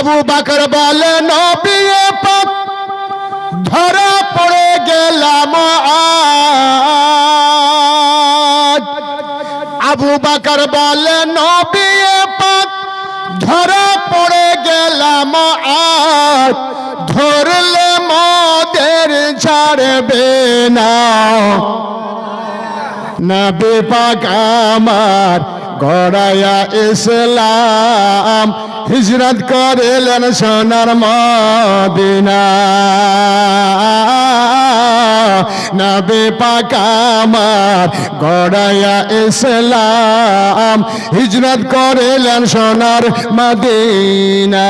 আবু বাকর বলে, নবী পাক ধরা পড়ে গেলাম আবু বাকর বলে, নবী পাক ধরা পড়ে গেলাম ধরলে মদের ছাড়বে না। নবী পাক আমার গড়ায়া ইসলাম, হিজরত করিলেন সোনার মদিনা নবী পাক আমার গড়ায়া ইসলাম, হিজরত করিলেন সোনার মদিনা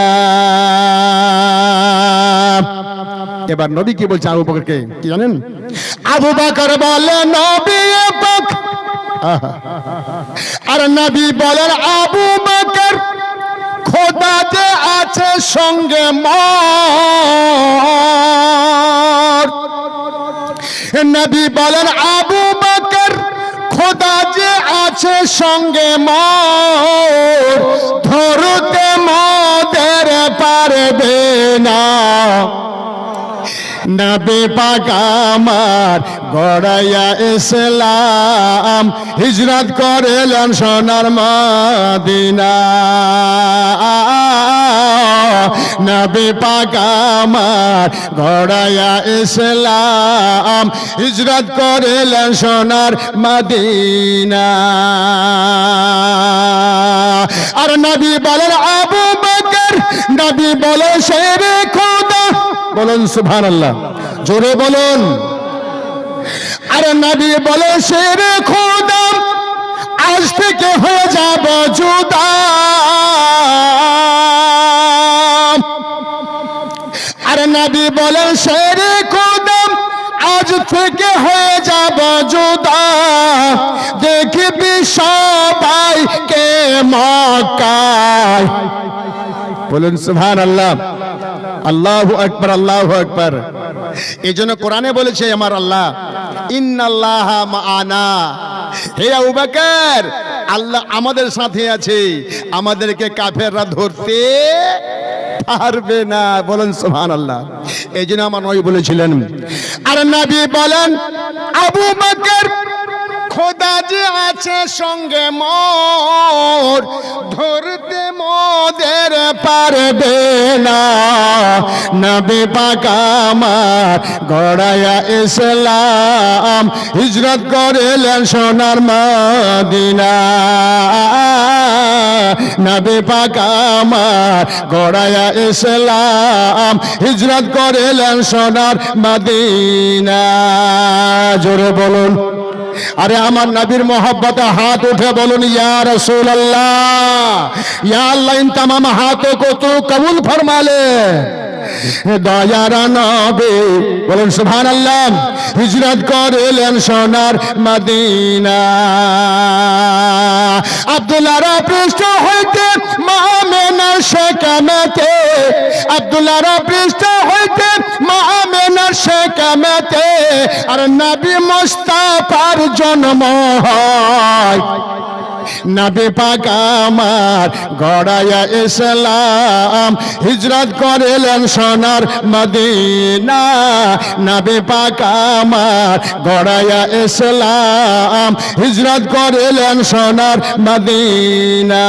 এবার নবী কি বলছে আবু বকরকে, কি জানেন আবু বকর বলে, নবী পাক। আর নবী বলেন, আবু বকর খোদা যে আছে সঙ্গে নবী বলেন, আবু বকর খোদা যে আছে সঙ্গে মর। ধরতে মদের পারবে না। নবী পাক আমার গড়াইয়া ইসলাম। হিজরত করেলেন সোনার মদিনা। নবী পাক আমার গড়াইয়া ইসলাম। হিজরত করেলেন সোনার মদিনা। আর নবী বলেন আবু বকর, নবী বলে শেরে খোদা। বলুন সুভান আল্লাহ জোরে বলুন। আরে নবী বলে শেরে খোদা, আজ থেকে হয়ে যাব জুদা আরে নবী বলে শেরে খোদা, আজ থেকে হয়ে যাব জুদা দেখবি সবাই কে মক্কায়। বলুন সুভান আল্লাহ আল্লাহ আকবর আল্লাহ আকবর। এই জন্য কোরআনে বলেছে, আমার আল্লাহ, ইন্নাল্লাহ মাআনা। হে আবু বকর, আল্লাহ আমাদের সাথে আছে। আমাদেরকে কাফেররা ধরতে পারবে না। বলেন সুবহান আল্লাহ এই জন্য আমার নবী বলেছিলেন, আর নাবি বলেন, আবু বকর, খোদা যে আছে সঙ্গে মোর পারবে না। নবী পাক আমার গড়ায়া ইসলাম। হিজরত করিলেন সোনার মদিনা। নবী পাক আমার গড়ায়া ইসলাম। হিজরত করিলেন সোনার মদিনা। জোরে বলুন। আরে আমার নাবির মোহাব্বতে হাত উঠে বলুন, ইয়া রসুল আল্লাহ তামাম হাতও কত কবুল ফরমালে। দয়ারা হিজরত করলেন সোনার মদিনা। আব্দুল্লারা পৃষ্ঠ হইতে মামেনা সেখানেতে আব্দুল্লারা পৃষ্ঠ হইতে আর নবী মুস্তাফার জন্ম হয়। নবী পাক আমার গড়ায়া ইসলাম হিজরত করিলেন সোনার মদিনা। নবী পাক আমার গড়ায়া ইসলাম হিজরত করিলেন সোনার মদিনা।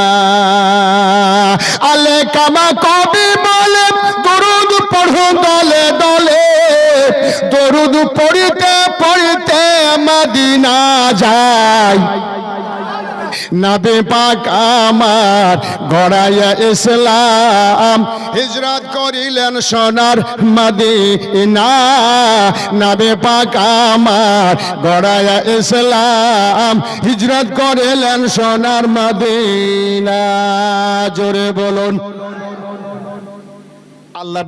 আলে কামা কবি দরুদ পড়িতে পড়িতে মদিনা যায় নবী পাক আমার গড়াইয়া ইসলাম। হিজরত করিলেন সোনার মদিনা। নবী পাক আমার গড়াইয়া ইসলাম। হিজরত করিলেন সোনার মদিনা। জোরে বলুন। আল্লাহ